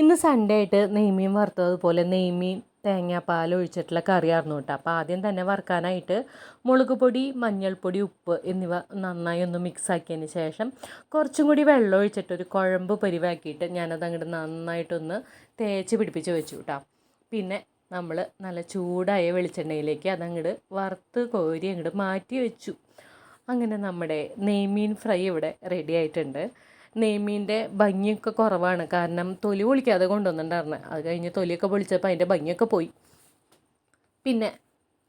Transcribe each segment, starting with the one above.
ഇന്ന് സൺഡേ ആയിട്ട് നെയ്മീൻ വറുത്തതുപോലെ നെയ്മീൻ തേങ്ങാപ്പാൽ ഒഴിച്ചിട്ടുള്ള കറിയായിരുന്നു കേട്ടോ. അപ്പോൾ ആദ്യം തന്നെ വറുക്കാനായിട്ട് മുളക് പൊടി മഞ്ഞൾപ്പൊടി ഉപ്പ് എന്നിവ നന്നായി ഒന്ന് മിക്സ് ആക്കിയതിന് ശേഷം കുറച്ചും കൂടി വെള്ളം ഒഴിച്ചിട്ട് ഒരു കുഴമ്പ് പരിവാക്കിയിട്ട് ഞാനത് അങ്ങോട്ട് നന്നായിട്ടൊന്ന് തേച്ച് പിടിപ്പിച്ച് വെച്ചു കേട്ടോ. പിന്നെ നമ്മൾ നല്ല ചൂടായ വെളിച്ചെണ്ണയിലേക്ക് അതങ്ങോട്ട് വറുത്ത് കോരി അങ്ങോട്ട് മാറ്റി വെച്ചു. അങ്ങനെ നമ്മുടെ നെയ്മീൻ ഫ്രൈ ഇവിടെ റെഡി ആയിട്ടുണ്ട്. നെയ്മീന്റെ ഭംഗിയൊക്കെ കുറവാണ്. കാരണം തൊലി പൊളിക്കാതെ കൊണ്ടുവന്നിട്ടുണ്ടായിരുന്നു. അത് കഴിഞ്ഞ് തൊലിയൊക്കെ പൊളിച്ചപ്പോൾ അതിന്റെ ഭംഗിയൊക്കെ പോയി. പിന്നെ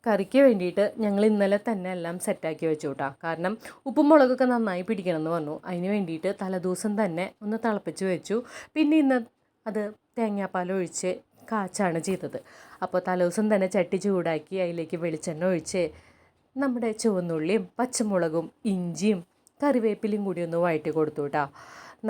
കറിക്ക് വേണ്ടിയിട്ട് ഞങ്ങൾ ഇന്നലെ തന്നെ എല്ലാം സെറ്റാക്കി വെച്ചു കേട്ടോ കാരണം ഉപ്പും മുളകൊക്കെ നന്നായി പിടിക്കണം എന്ന് പറഞ്ഞു. അതിന് വേണ്ടിയിട്ട് തലേദിവസം തന്നെ ഒന്ന് തിളപ്പിച്ച് വെച്ചു. പിന്നെ ഇന്ന് അത് തേങ്ങാപ്പാലൊഴിച്ച് കാച്ചാണ് ചെയ്തത്. അപ്പോൾ തലേദിവസം തന്നെ ചട്ടി ചൂടാക്കി അതിലേക്ക് വെളിച്ചെണ്ണ ഒഴിച്ച് നമ്മുടെ ചുവന്നുള്ളിയും പച്ചമുളകും ഇഞ്ചിയും കറിവേപ്പിലയും കൂടി ഒന്ന് വഴറ്റി കൊടുത്തു കേട്ടോ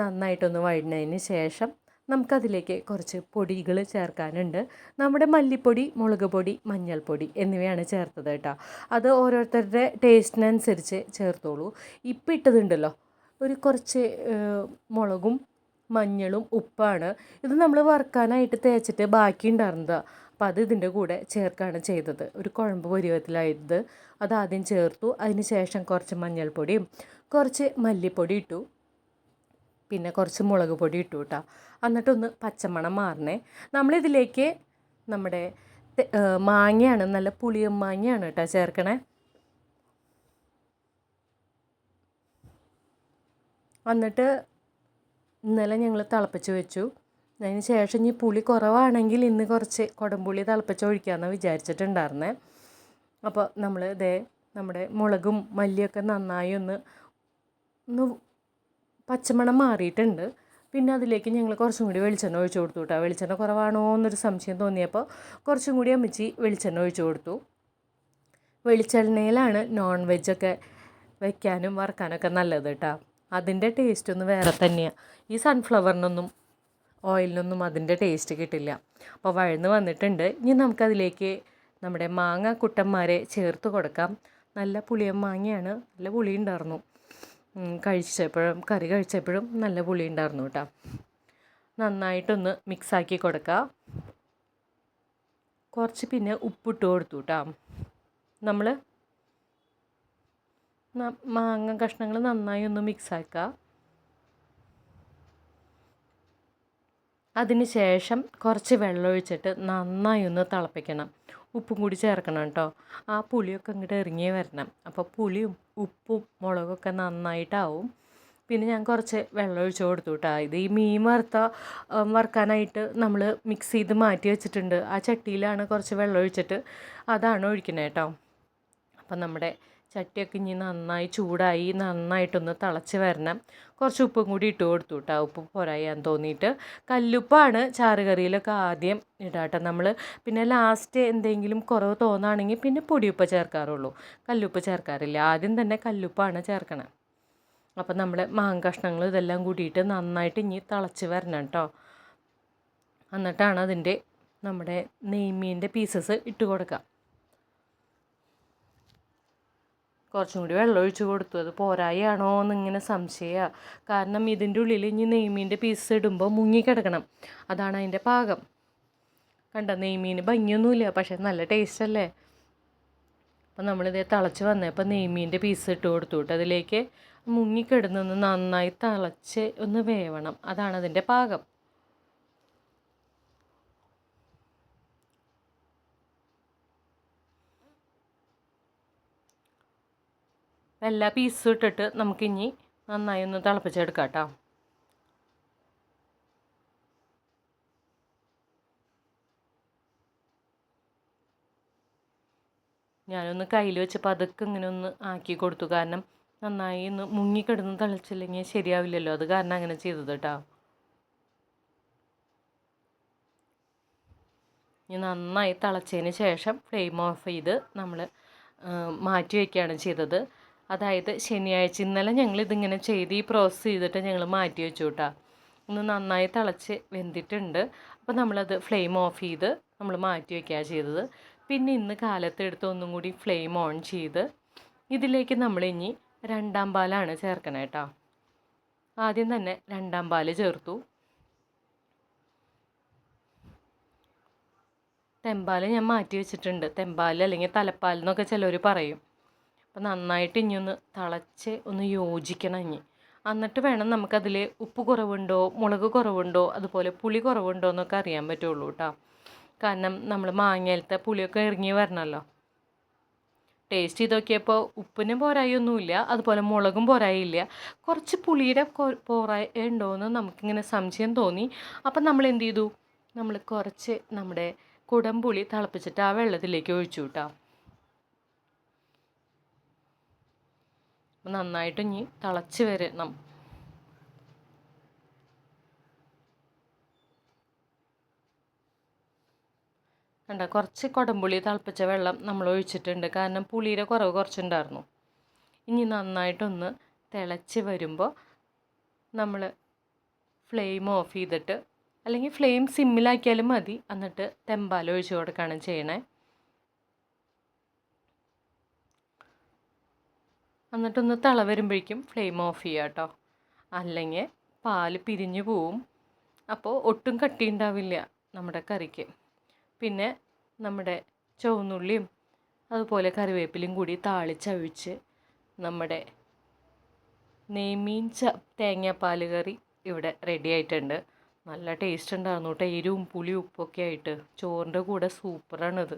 നന്നായിട്ടൊന്ന് വഴഞ്ഞതിന് ശേഷം നമുക്കതിലേക്ക് കുറച്ച് പൊടികൾ ചേർക്കാനുണ്ട്. നമ്മുടെ മല്ലിപ്പൊടി മുളക് പൊടി മഞ്ഞൾപ്പൊടി എന്നിവയാണ് ചേർത്തത് കേട്ടോ അത് ഓരോരുത്തരുടെ ടേസ്റ്റിനനുസരിച്ച് ചേർത്തോളൂ. ഇപ്പം ഇട്ടതുണ്ടല്ലോ ഒരു കുറച്ച് മുളകും മഞ്ഞളും ഉപ്പാണ്. ഇത് നമ്മൾ വറുക്കാനായിട്ട് തേച്ചിട്ട് ബാക്കി ഉണ്ടായിരുന്നത് അപ്പോൾ അത് ഇതിന്റെ കൂടെ ചേർക്കുകയാണ് ചെയ്തത്. ഒരു കുഴമ്പ് പരുവത്തിലായത്. അത് ആദ്യം ചേർത്തു. അതിന് ശേഷം കുറച്ച് മഞ്ഞൾപ്പൊടിയും കുറച്ച് മല്ലിപ്പൊടി ഇട്ടു. പിന്നെ കുറച്ച് മുളക് പൊടി ഇട്ടു കേട്ടോ എന്നിട്ടൊന്ന് പച്ചമണം മാറണേ. നമ്മളിതിലേക്ക് നമ്മുടെ മാങ്ങയാണ് നല്ല പുളിയും മാങ്ങയാണ് കേട്ടോ ചേർക്കണേ. എന്നിട്ട് ഇന്നലെ ഞങ്ങൾ തിളപ്പിച്ച് വെച്ചു. അതിന് ശേഷം ഇനി പുളി കുറവാണെങ്കിൽ ഇന്ന് കുറച്ച് കുടംപുളി തിളപ്പിച്ച് ഒഴിക്കാമെന്ന് വിചാരിച്ചിട്ടുണ്ടായിരുന്നേ. അപ്പോൾ നമ്മൾ ഇതേ നമ്മുടെ മുളകും മല്ലിയൊക്കെ നന്നായി ഒന്ന് ഒന്ന് പച്ചമണം മാറിയിട്ടുണ്ട്. പിന്നെ അതിലേക്ക് ഞങ്ങൾ കുറച്ചും കൂടി വെളിച്ചെണ്ണ ഒഴിച്ചു കൊടുത്തു കേട്ടോ വെളിച്ചെണ്ണ കുറവാണോ എന്നൊരു സംശയം തോന്നിയപ്പോൾ കുറച്ചും കൂടി അമ്മച്ചി വെളിച്ചെണ്ണ ഒഴിച്ചു കൊടുത്തു. വെളിച്ചെണ്ണയിലാണ് നോൺ വെജൊക്കെ വെക്കാനും വറക്കാനൊക്കെ നല്ലത് കേട്ടോ അതിന്റെ ടേസ്റ്റ് ഒന്ന് വേറെ തന്നെയാണ് ഈ സൺഫ്ലവറിനൊന്നും ഓയിലിനൊന്നും അതിന്റെ ടേസ്റ്റ് കിട്ടില്ല. അപ്പോൾ വഴന്ന് വന്നിട്ടുണ്ട്. ഇനി നമുക്കതിലേക്ക് നമ്മുടെ മാങ്ങ കുട്ടന്മാരെ ചേർത്ത് കൊടുക്കാം. നല്ല പുളിയൻ മാങ്ങയാണ്. നല്ല പുളി ഉണ്ടായിരുന്നു കഴിച്ചപ്പോഴും കറി കഴിച്ചപ്പോഴും നല്ല പുളി ഉണ്ടായിരുന്നു കേട്ടോ നന്നായിട്ടൊന്ന് മിക്സാക്കി കൊടുക്കുക കുറച്ച് പിന്നെ ഉപ്പിട്ട് കൊടുത്തു കേട്ടോ നമ്മൾ മാങ്ങ കഷ്ണങ്ങൾ നന്നായി ഒന്ന് മിക്സാക്കുക അതിന് ശേഷം കുറച്ച് വെള്ളം ഒഴിച്ചിട്ട് നന്നായി ഒന്ന് തിളപ്പിക്കണം. ഉപ്പും കൂടി ചേർക്കണം കേട്ടോ. ആ പുളിയൊക്കെ അങ്ങോട്ട് ഇറങ്ങി വരണം. അപ്പോൾ പുളിയും ഉപ്പും മുളകൊക്കെ നന്നായിട്ടാവും. പിന്നെ ഞാൻ കുറച്ച് വെള്ളം ഒഴിച്ച് കൊടുത്തു കേട്ടോ ഇത് ഈ മീൻ വറുത്ത വറുക്കാനായിട്ട് നമ്മൾ മിക്സ് ചെയ്ത് മാറ്റി വെച്ചിട്ടുണ്ട്. ആ ചട്ടിയിലാണ് കുറച്ച് വെള്ളം ഒഴിച്ചിട്ട് അതാണ് ഒഴിക്കുന്നത് കേട്ടോ അപ്പം നമ്മുടെ ചട്ടിയൊക്കെ ഇനി നന്നായി ചൂടായി നന്നായിട്ടൊന്ന് തിളച്ച് വരണം. കുറച്ച് ഉപ്പും കൂടി ഇട്ട് കൊടുത്തു കേട്ടോ ഉപ്പ് പോരായാൻ തോന്നിയിട്ട്. കല്ലുപ്പാണ് ചാറുകറിയിലൊക്കെ ആദ്യം ഇടാട്ടോ. നമ്മൾ പിന്നെ ലാസ്റ്റ് എന്തെങ്കിലും കുറവ് തോന്നുകയാണെങ്കിൽ പിന്നെ പൊടിയുപ്പ് ചേർക്കാറുള്ളൂ. കല്ലുപ്പ് ചേർക്കാറില്ല. ആദ്യം തന്നെ കല്ലുപ്പാണ് ചേർക്കണം. അപ്പം നമ്മൾ മാങ്ങ കഷ്ണങ്ങൾ ഇതെല്ലാം കൂടിയിട്ട് നന്നായിട്ട് ഇനി തിളച്ച് വരണം കേട്ടോ എന്നിട്ടാണ് അതിന്റെ നമ്മുടെ നെയ്മീന്റെ പീസസ് ഇട്ട് കൊടുക്കുക. കുറച്ചും കൂടി വെള്ളം ഒഴിച്ച് കൊടുത്തു. അത് പോരായാണോ എന്നിങ്ങനെ സംശയമാണ് കാരണം ഇതിന്റെ ഉള്ളിൽ ഇനി നെയ്മീന്റെ പീസ് ഇടുമ്പോൾ മുങ്ങിക്കിടക്കണം അതാണ് അതിന്റെ പാകം. കണ്ട നെയ്മീൻ ഭംഗിയൊന്നുമില്ല പക്ഷേ നല്ല ടേസ്റ്റ് അല്ലേ? അപ്പം നമ്മളിതേ തിളച്ച് വന്നപ്പോൾ നെയ്മീന്റെ പീസ് ഇട്ട് കൊടുത്തു കേട്ടോ. അതിലേക്ക് മുങ്ങിക്കിടന്നൊന്ന് നന്നായി തിളച്ച് ഒന്ന് വേവണം. അതാണ് അതിന്റെ പാകം. എല്ലാ പീസും ഇട്ടിട്ട് നമുക്കിനി നന്നായി ഒന്ന് തിളപ്പിച്ചെടുക്കാം കേട്ടോ ഞാനൊന്ന് കയ്യിൽ വെച്ച് പതുക്കെ ഇങ്ങനെ ഒന്ന് ആക്കി കൊടുത്തു. കാരണം നന്നായി ഒന്ന് മുങ്ങിക്കിടന്ന് തിളച്ചില്ലെങ്കിൽ ശരിയാവില്ലല്ലോ. അത് കാരണം അങ്ങനെ ചെയ്തത് കേട്ടോ. ഇനി നന്നായി തിളച്ചതിന് ശേഷം ഫ്ലെയിം ഓഫ് ചെയ്ത് നമ്മൾ മാറ്റി വയ്ക്കുകയാണ് ചെയ്തത്. അതായത് ശനിയാഴ്ച ഇന്നലെ ഞങ്ങൾ ഇതിങ്ങനെ ചെയ്ത് ഈ പ്രോസസ്സ് ചെയ്തിട്ട് ഞങ്ങൾ മാറ്റി വെച്ചു കേട്ടോ ഒന്ന് നന്നായി തിളച്ച് വെന്തിട്ടുണ്ട്. അപ്പോൾ നമ്മളത് ഫ്ലെയിം ഓഫ് ചെയ്ത് നമ്മൾ മാറ്റി വയ്ക്കുക ചെയ്തത്. പിന്നെ ഇന്ന് കാലത്തെടുത്ത് ഒന്നും കൂടി ഫ്ലെയിം ഓൺ ചെയ്ത് ഇതിലേക്ക് നമ്മൾ ഇനി രണ്ടാം പാലാണ് ചേർക്കണേ കേട്ടോ ആദ്യം തന്നെ രണ്ടാം പാൽ ചേർത്തു. തെമ്പാൽ ഞാൻ മാറ്റി വെച്ചിട്ടുണ്ട്. തെമ്പാൽ അല്ലെങ്കിൽ തലപ്പാൽ എന്നൊക്കെ ചിലർ പറയും. അപ്പം നന്നായിട്ട് ഇനി ഒന്ന് തിളച്ച് ഒന്ന് യോജിക്കണം ഇനി. എന്നിട്ട് വേണം നമുക്കതിൽ ഉപ്പ് കുറവുണ്ടോ മുളക് കുറവുണ്ടോ അതുപോലെ പുളി കുറവുണ്ടോ എന്നൊക്കെ അറിയാൻ പറ്റുള്ളൂ കേട്ടോ കാരണം നമ്മൾ മാങ്ങയിലത്തെ പുളിയൊക്കെ ഇറങ്ങി വരണമല്ലോ ടേസ്റ്റ് ചെയ്ത് നോക്കിയപ്പോൾ ഉപ്പിന് പോരായൊന്നുമില്ല അതുപോലെ മുളകും പോരായില്ല കുറച്ച് പുളിയുടെ പോരായ ഉണ്ടോയെന്ന് നമുക്കിങ്ങനെ സംശയം തോന്നി. അപ്പം നമ്മൾ എന്ത് ചെയ്തു? നമ്മൾ കുറച്ച് നമ്മുടെ കുടംപുളി തിളപ്പിച്ചിട്ട് ആ വെള്ളത്തിലേക്ക് ഒഴിച്ചു കേട്ടോ നന്നായിട്ട് ഇനി തിളച്ച് വരണം. കണ്ട കുറച്ച് കുടംപുളി തിളപ്പിച്ച വെള്ളം നമ്മൾ ഒഴിച്ചിട്ടുണ്ട്. കാരണം പുളിയുടെ കുറവ് കുറച്ചുണ്ടായിരുന്നു. ഇനി നന്നായിട്ടൊന്ന് തിളച്ച് വരുമ്പോൾ നമ്മൾ ഫ്ലെയിം ഓഫ് ചെയ്തിട്ട് അല്ലെങ്കിൽ ഫ്ലെയിം സിമ്മിലാക്കിയാലും മതി. എന്നിട്ട് തെമ്പാൽ ഒഴിച്ച് കൊടുക്കുകയാണ് ചെയ്യണേ. എന്നിട്ടൊന്ന് തള വരുമ്പോഴേക്കും ഫ്ലെയിം ഓഫ് ചെയ്യുക കേട്ടോ. അല്ലെങ്കിൽ പാൽ പിരിഞ്ഞു പോവും. അപ്പോൾ ഒട്ടും കട്ടി ഉണ്ടാവില്ല നമ്മുടെ കറിക്ക്. പിന്നെ നമ്മുടെ ചുവന്നുള്ളിയും അതുപോലെ കറിവേപ്പിലയും കൂടി താളിച്ചഴിച്ച് നമ്മുടെ നെയ്മീൻ ച തേങ്ങാപ്പാൽ കറി ഇവിടെ റെഡി ആയിട്ടുണ്ട്. നല്ല ടേസ്റ്റ് ഉണ്ടായിരുന്നു കേട്ടോ. എരിവും പുളിയും ഉപ്പൊക്കെ ആയിട്ട്. ചോറിന്റെ കൂടെ സൂപ്പറാണിത്